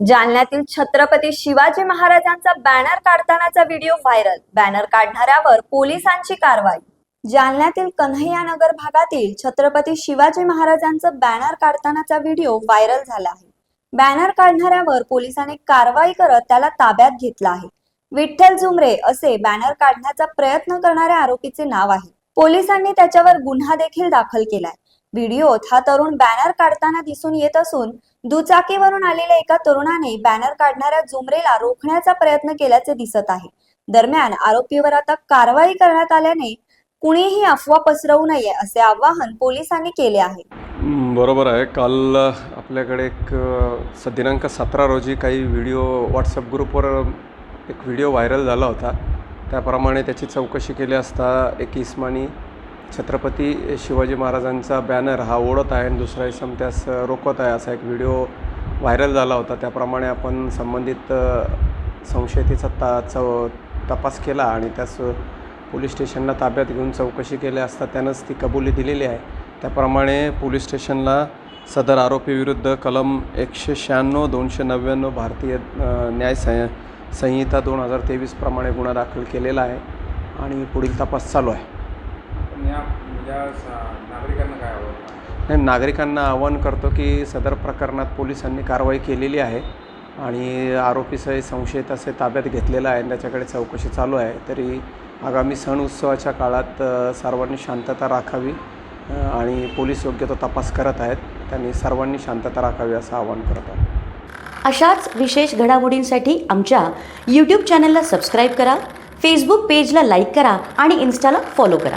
जालन्यातील छत्रपती शिवाजी महाराजांचा बॅनर काढतानाचा video viral banner काढणाऱ्यावर पोलिसांची कारवाई. जालन्यातील कन्हैयानगर भागातील छत्रपती शिवाजी महाराजांचा बॅनर काढतानाचा व्हिडिओ व्हायरल झाला आहे. बॅनर काढणाऱ्यावर पोलिसांनी कारवाई करत त्याला ताब्यात घेतला आहे. विठ्ठल झुमरे असे बॅनर काढण्याचा प्रयत्न करणाऱ्या आरोपीचे नाव आहे. पोलिसांनी त्याच्यावर गुन्हा देखील दाखल केलाय. व्हिडिओत हा तरुण बॅनर काढताना दिसून येत असून दुचाकीवरून आलेल्या एका तरुणाने बॅनर काढणाऱ्या जुमरेला रोखण्याचा प्रयत्न केल्याचे दिसत आहे. दरम्यान आरोपीवर आता कारवाई करण्यात आल्याने कुणीही अफवा पसरवू नये असे आवाहन पोलिसांनी केले आहे. बरोबर आहे. काल आपल्याकडे एक स दिनांक सतरा रोजी काही व्हिडिओ व्हॉट्सअप ग्रुपवर एक व्हिडिओ व्हायरल झाला होता. त्याप्रमाणे त्याची चौकशी केली असता एक इस्मानी छत्रपती शिवाजी महाराजांचा बॅनर हा ओढत आहे आणि दुसरा इसम त्यास रोखत आहे. असा एक व्हिडिओ व्हायरल झाला होता. त्याप्रमाणे आपण संबंधित संशयतेचा ता चौ तपास केला आणि त्यास पोलीस स्टेशनला ताब्यात घेऊन चौकशी केली असता त्यानंच ती कबुली दिलेली आहे. त्याप्रमाणे पोलीस स्टेशनला सदर आरोपीविरुद्ध कलम एकशे शहाण्णव दोनशे नव्याण्णव भारतीय न्याय संहि संहिता दोन हजार तेवीसप्रमाणे गुन्हा दाखल केलेला आहे आणि पुढील तपास चालू आहे. या या स- नागरिकांना काय नाही नागरिकांना आवाहन करतो की सदर प्रकरणात पोलिसांनी कारवाई केलेली आहे आणि आरोपीसह संशयित असे ताब्यात घेतलेला आहे आणि त्याच्याकडे चौकशी चालू आहे. तरी आगामी सण उत्सवाच्या काळात सर्वांनी शांतता राखावी आणि पोलीस योग्य तो तपास करत आहेत. त्यांनी सर्वांनी शांतता राखावी असं आवाहन करत आहे. अशाच विशेष घडामोडींसाठी आमच्या यूट्यूब चॅनलला सबस्क्राईब करा फेसबुक पेजला लाईक करा आणि इन्स्टाला फॉलो करा.